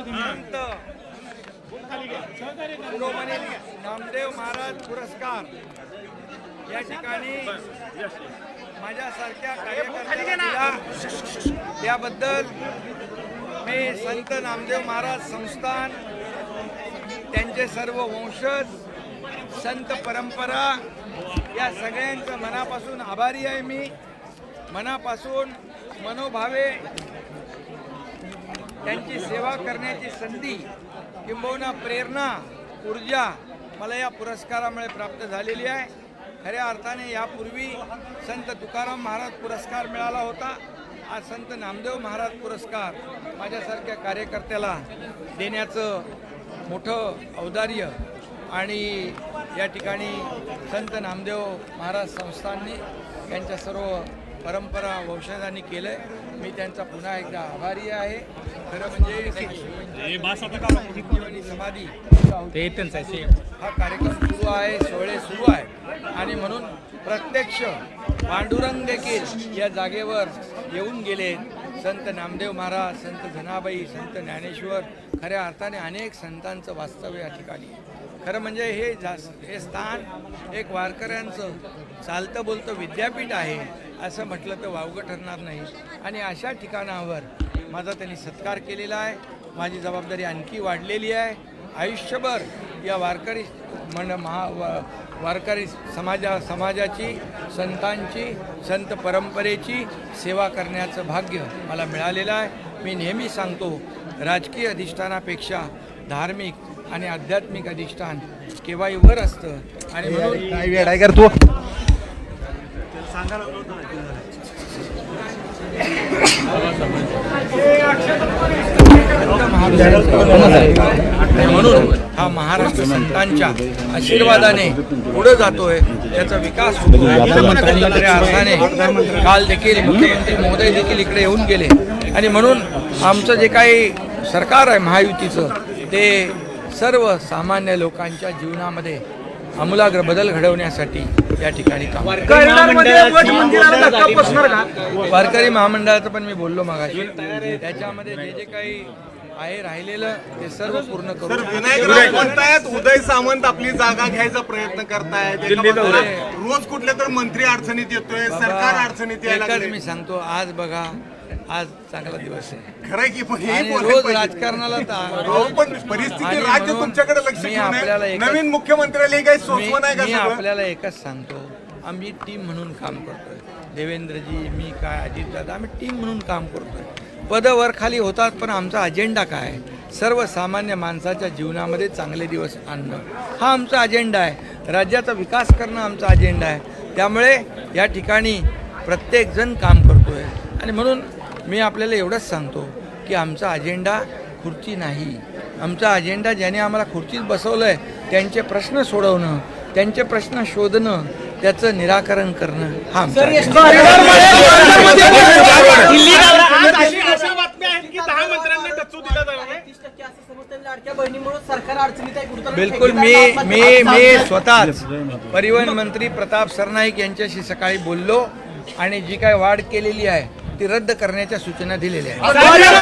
संत शिरोमणी नामदेव महाराज पुरस्कार. या ठिकाणी माझ्यासारख्या कार्यकर्त्याला दिला. त्याबद्दल मी संत नामदेव महाराज संस्थान त्यांचे सर्व वंशज संत परंपरा या सगळ्यांचं मनापासून आभारी आहे मी. मनापासून मनोभावे त्यांची सेवा करण्याची संधी किंबहुना प्रेरणा ऊर्जा मला या पुरस्कारामुळे प्राप्त झालेली आहे. खऱ्या अर्थाने यापूर्वी संत तुकाराम महाराज पुरस्कार मिळाला होता. आज संत नामदेव महाराज पुरस्कार माझ्यासारख्या कार्यकर्त्याला देण्याचं मोठं औदार्य आणि या ठिकाणी संत नामदेव महाराज संस्थांनी यांच्या सर्व परंपरा वंशजांनी केलं आहे मी त्यांचा पुन्हा एकदा आभारी आहे. खरं म्हणजे समाधी हा कार्यक्रम सुरू आहे सोहळे सुरू आहे. आणि म्हणून प्रत्यक्ष पांडुरंग देखील या जागेवर येऊन गेले संत नामदेव महाराज संत जनाबाई संत ज्ञानेश्वर खऱ्या अर्थाने अनेक संतांचं वास्तव्य या ठिकाणी. खरं म्हणजे हे जास हे स्थान एक वारकऱ्यांचं चालतं बोलतं विद्यापीठ आहे असं म्हटलं तर वावगं ठरणार नाही. आणि अशा ठिकाणावर माझा त्यांनी सत्कार केलेला आहे. माझी जबाबदारी आणखी वाढलेली आहे. आयुष्यभर या वारकरी मन महा वा- वारकरी समाजा समाजाची संतांची संत परंपरेची सेवा करण्याचं भाग्य मला मिळालेलं आहे. मी नेहमी सांगतो राजकीय अधिष्ठानापेक्षा धार्मिक आणि आध्यात्मिक अधिष्ठान केव्हाही वर असतं. आणि म्हणून काय वेळ तू म्हणून हा महाराष्ट्र संतांच्या आशीर्वादाने पुढे जातोय त्याचा विकास होतो आणि खऱ्या अर्थाने काल देखील मुख्यमंत्री महोदय देखील इकडे येऊन गेले. आणि म्हणून आमचं जे काही सरकार आहे महायुतीचं ते सर्व सामान्य लोकांच्या जीवनामध्ये आमूलाग्र बदल घडवण्यासाठी या ठिकाणी काम वारकरी महामंडळाचं पण मी बोललो मगाशी. त्याच्यामध्ये जे जे काही आहे राहिलेलं ते सर्व पूर्ण करू विनायकराव म्हणतायत उदय सामंत आपली जागा घ्यायचा प्रयत्न करतायत. एका बाजूला रोज कुठले तर मंत्री अडचणीत येतोय सरकार अडचणीत यायला एकच लागलंय. मी सांगतो आज बघा आज चांगला दिवस आहे. खरंय की पण हे आणि बोलायला रोज पाहिजे. राजकारणाला ता- अहो, पण परिस्थिती आणि राज्य म्हणून तुमच्याकडे लक्ष मी घेऊन आपल्याला आहे. एकच- नवीन मुख्यमंत्र्याला हे काही मी नाही का मी सगळं? आपल्याला एकच सांगतो आम्ही टीम म्हणून काम करतोय. देवेंद्रजी मी काय अजितदादा आम्ही टीम म्हणून काम करतोय. पदवर खाली होतात पण आमचा अजेंडा काय आहे? सर्वसामान्य माणसाच्या जीवनामध्ये चांगले दिवस आणणं हा आमचा अजेंडा आहे राज्याचा विकास करणं आमचा अजेंडा आहे त्यामुळे या ठिकाणी प्रत्येकजण काम करतोय आणि म्हणून मी आपल्याला एवढंच सांगतो की आमचा अजेंडा खुर्ची नाही आमचा अजेंडा ज्याने आम्हाला खुर्चीत बसवलं आहे त्यांचे प्रश्न सोडवणं त्यांचे प्रश्न शोधणं त्याचं निराकरण करणं हा बिलकुल मी मी मी स्वतःच परिवहन मंत्री प्रताप सरनाईक यांच्याशी सकाळी बोललो आणि जी काय वाढ केलेली आहे ती रद्द करण्याच्या सूचना दिलेल्या आहेत.